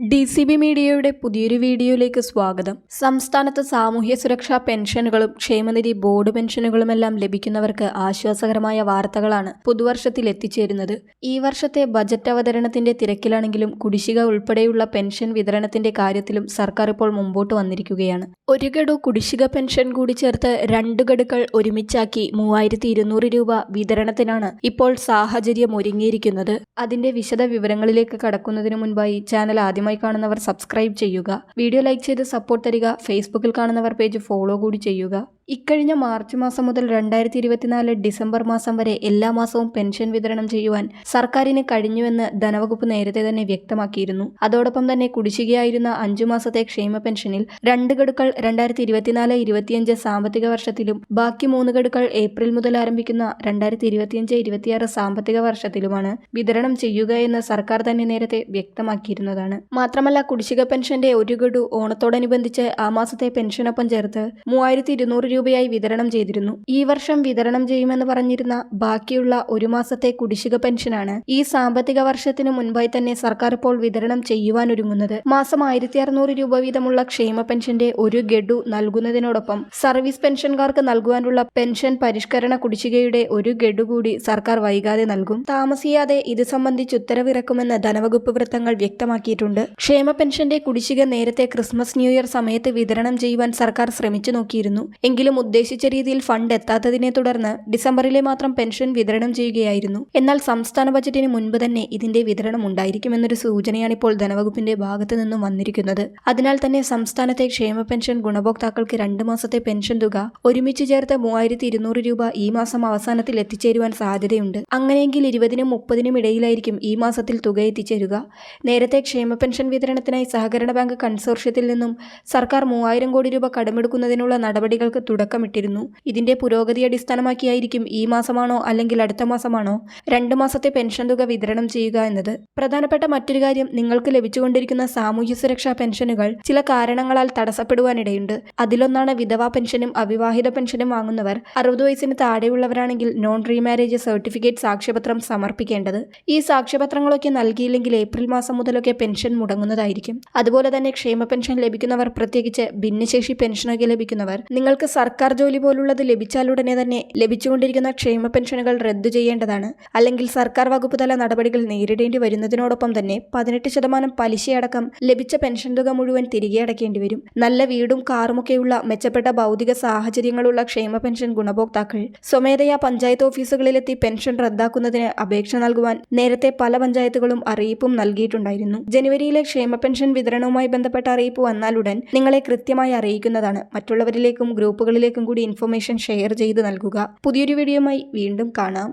D C B മീഡിയയുടെ പുതിയൊരു വീഡിയോയിലേക്ക് സ്വാഗതം. സംസ്ഥാനത്ത് സാമൂഹ്യ സുരക്ഷാ പെൻഷനുകളും ക്ഷേമനിധി ബോർഡ് പെൻഷനുകളുമെല്ലാം ലഭിക്കുന്നവർക്ക് ആശ്വാസകരമായ വാർത്തകളാണ് പുതുവർഷത്തിൽ എത്തിച്ചേരുന്നത്. ഈ വർഷത്തെ ബജറ്റ് അവതരണത്തിന്റെ തിരക്കിലാണെങ്കിലും കുടിശ്ശിക ഉൾപ്പെടെയുള്ള പെൻഷൻ വിതരണത്തിന്റെ കാര്യത്തിലും സർക്കാർ ഇപ്പോൾ മുമ്പോട്ട് വന്നിരിക്കുകയാണ്. ഒരു ഗഡു കുടിശ്ശിക പെൻഷൻ കൂടി ചേർത്ത് രണ്ട് ഗഡുക്കൾ ഒരുമിച്ചാക്കി മൂവായിരത്തി ഇരുന്നൂറ് രൂപ വിതരണത്തിനാണ് ഇപ്പോൾ സാഹചര്യം ഒരുങ്ങിയിരിക്കുന്നത് അതിന്റെ വിശദ വിവരങ്ങളിലേക്ക് കടക്കുന്നതിന് മുൻപായി ചാനൽ ആദ്യമായി കാണുന്നവർ സബ്സ്ക്രൈബ് ചെയ്യുക. വീഡിയോ ലൈക്ക് ചെയ്ത് സപ്പോർട്ട് തരിക. ഫേസ്ബുക്കിൽ കാണുന്നവർ പേജ് ഫോളോ കൂടി ചെയ്യുക. ഇക്കഴിഞ്ഞ മാർച്ച് മാസം മുതൽ രണ്ടായിരത്തി ഇരുപത്തിനാല് ഡിസംബർ മാസം വരെ എല്ലാ മാസവും പെൻഷൻ വിതരണം ചെയ്യുവാൻ സർക്കാരിന് കഴിഞ്ഞുവെന്ന് ധനവകുപ്പ് നേരത്തെ തന്നെ വ്യക്തമാക്കിയിരുന്നു. അതോടൊപ്പം തന്നെ കുടിശ്ശികയായിരുന്ന അഞ്ചു മാസത്തെ ക്ഷേമ പെൻഷനിൽ രണ്ട് ഗഡുക്കൾ രണ്ടായിരത്തി ഇരുപത്തിനാല് ഇരുപത്തിയഞ്ച് സാമ്പത്തിക വർഷത്തിലും ബാക്കി മൂന്ന് ഗഡുക്കൾ ഏപ്രിൽ മുതൽ ആരംഭിക്കുന്ന രണ്ടായിരത്തി ഇരുപത്തിയഞ്ച് ഇരുപത്തിയാറ് സാമ്പത്തിക വർഷത്തിലുമാണ് വിതരണം ചെയ്യുക എന്ന് സർക്കാർ തന്നെ നേരത്തെ വ്യക്തമാക്കിയിരുന്നതാണ്. മാത്രമല്ല കുടിശ്ശിക പെൻഷന്റെ ഒരു ഗഡു ഓണത്തോടനുബന്ധിച്ച് ആ മാസത്തെ പെൻഷനൊപ്പം ചേർത്ത് മൂവായിരത്തി ഇരുന്നൂറ് രൂപയായി വിതരണം ചെയ്തിരുന്നു. ഈ വർഷം വിതരണം ചെയ്യുമെന്ന് പറഞ്ഞിരുന്ന ബാക്കിയുള്ള ഒരു മാസത്തെ കുടിശ്ശിക പെൻഷനാണ് ഈ സാമ്പത്തിക വർഷത്തിന് മുൻപായി തന്നെ സർക്കാർ ഇപ്പോൾ വിതരണം ചെയ്യുവാനൊരുങ്ങുന്നത് മാസം ആയിരത്തി അറുന്നൂറ് രൂപ വീതമുള്ള ക്ഷേമ പെൻഷന്റെ ഒരു ഗഡു നൽകുന്നതിനോടൊപ്പം സർവീസ് പെൻഷൻകാർക്ക് നൽകുവാനുള്ള പെൻഷൻ പരിഷ്കരണ കുടിശ്ശികയുടെ ഒരു ഗഡു കൂടി സർക്കാർ വൈകാതെ നൽകും. താമസിയാതെ ഇത് സംബന്ധിച്ച് ഉത്തരവിറക്കുമെന്ന് ധനവകുപ്പ് വൃത്തങ്ങൾ വ്യക്തമാക്കിയിട്ടുണ്ട്. ക്ഷേമ പെൻഷന്റെ കുടിശ്ശിക നേരത്തെ ക്രിസ്മസ് ന്യൂ ഇയർ സമയത്ത് വിതരണം ചെയ്യുവാൻ സർക്കാർ ശ്രമിച്ചു നോക്കിയിരുന്നു. എങ്കിലും ഉദ്ദേശിച്ച രീതിയിൽ ഫണ്ട് എത്താത്തതിനെ തുടർന്ന് ഡിസംബറിലെ മാത്രം പെൻഷൻ വിതരണം ചെയ്യുകയായിരുന്നു. എന്നാൽ സംസ്ഥാന ബജറ്റിന് മുൻപ് തന്നെ ഇതിന്റെ വിതരണം ഉണ്ടായിരിക്കുമെന്നൊരു സൂചനയാണ് ഇപ്പോൾ ധനവകുപ്പിന്റെ ഭാഗത്തു നിന്നും വന്നിരിക്കുന്നത്. അതിനാൽ തന്നെ സംസ്ഥാനത്തെ ക്ഷേമ പെൻഷൻ ഗുണഭോക്താക്കൾക്ക് രണ്ട് മാസത്തെ പെൻഷൻ തുക ഒരുമിച്ച് ചേർത്ത് മൂവായിരത്തി ഇരുന്നൂറ് രൂപ ഈ മാസം അവസാനത്തിൽ എത്തിച്ചേരുവാൻ സാധ്യതയുണ്ട്. അങ്ങനെയെങ്കിൽ ഇരുപതിനും മുപ്പതിനും ഇടയിലായിരിക്കും ഈ മാസത്തിൽ തുക എത്തിച്ചേരുക. നേരത്തെ ക്ഷേമ പെൻഷൻ വിതരണത്തിനായി സഹകരണ ബാങ്ക് കൺസോർഷ്യത്തിൽ നിന്നും സർക്കാർ മൂവായിരം കോടി രൂപ കടമെടുക്കുന്നതിനുള്ള നടപടികൾക്ക് തുടക്കമിട്ടിരുന്നു. ഇതിന്റെ പുരോഗതി അടിസ്ഥാനമാക്കിയായിരിക്കും ഈ മാസമാണോ അല്ലെങ്കിൽ അടുത്ത മാസമാണോ രണ്ട് മാസത്തെ പെൻഷൻ തുക വിതരണം ചെയ്യുക എന്നത്. പ്രധാനപ്പെട്ട മറ്റൊരു കാര്യം നിങ്ങൾക്ക് ലഭിച്ചുകൊണ്ടിരിക്കുന്ന സാമൂഹ്യ സുരക്ഷാ പെൻഷനുകൾ ചില കാരണങ്ങളാൽ തടസ്സപ്പെടുവാനിടയുണ്ട്. അതിലൊന്നാണ് വിധവാ പെൻഷനും അവിവാഹിത പെൻഷനും വാങ്ങുന്നവർ അറുപത് വയസ്സിന് താഴെയുള്ളവരാണെങ്കിൽ നോൺ റീമാരേജ് സർട്ടിഫിക്കറ്റ് സാക്ഷ്യപത്രം സമർപ്പിക്കേണ്ടത്. ഈ സാക്ഷ്യപത്രങ്ങളൊക്കെ നൽകിയില്ലെങ്കിൽ ഏപ്രിൽ മാസം മുതലൊക്കെ പെൻഷൻ മുടങ്ങുന്നതായിരിക്കും. അതുപോലെ തന്നെ ക്ഷേമ പെൻഷൻ ലഭിക്കുന്നവർ പ്രത്യേകിച്ച് ഭിന്നശേഷി പെൻഷനൊക്കെ ലഭിക്കുന്നവർ നിങ്ങൾക്ക് സർക്കാർ ജോലി പോലുള്ളത് ലഭിച്ചാലുടനെ തന്നെ ലഭിച്ചുകൊണ്ടിരിക്കുന്ന ക്ഷേമ പെൻഷനുകൾ റദ്ദു ചെയ്യേണ്ടതാണ്. അല്ലെങ്കിൽ സർക്കാർ വകുപ്പ് തല നടപടികൾ നേരിടേണ്ടി വരുന്നതിനോടൊപ്പം തന്നെ പതിനെട്ട് ശതമാനം പലിശയടക്കം ലഭിച്ച പെൻഷൻ തുക മുഴുവൻ തിരികെ അടയ്ക്കേണ്ടി വരും. നല്ല വീടും കാറുമൊക്കെയുള്ള മെച്ചപ്പെട്ട ഭൗതിക സാഹചര്യങ്ങളുള്ള ക്ഷേമ പെൻഷൻ ഗുണഭോക്താക്കൾ സ്വമേധയാ പഞ്ചായത്ത് ഓഫീസുകളിലെത്തി പെൻഷൻ റദ്ദാക്കുന്നതിന് അപേക്ഷ നൽകുവാൻ നേരത്തെ പല പഞ്ചായത്തുകളും അറിയിപ്പും നൽകിയിട്ടുണ്ടായിരുന്നു. ജനുവരിയിലെ ക്ഷേമ പെൻഷൻ വിതരണവുമായി ബന്ധപ്പെട്ട അറിയിപ്പ് വന്നാലുടൻ നിങ്ങളെ കൃത്യമായി അറിയിക്കുന്നതാണ്. മറ്റുള്ളവരിലേക്കും ഗ്രൂപ്പുകളിലേക്കും കൂടി ഇൻഫർമേഷൻ ഷെയർ ചെയ്ത് നൽകുക. പുതിയൊരു വീഡിയോയുമായി വീണ്ടും കാണാം.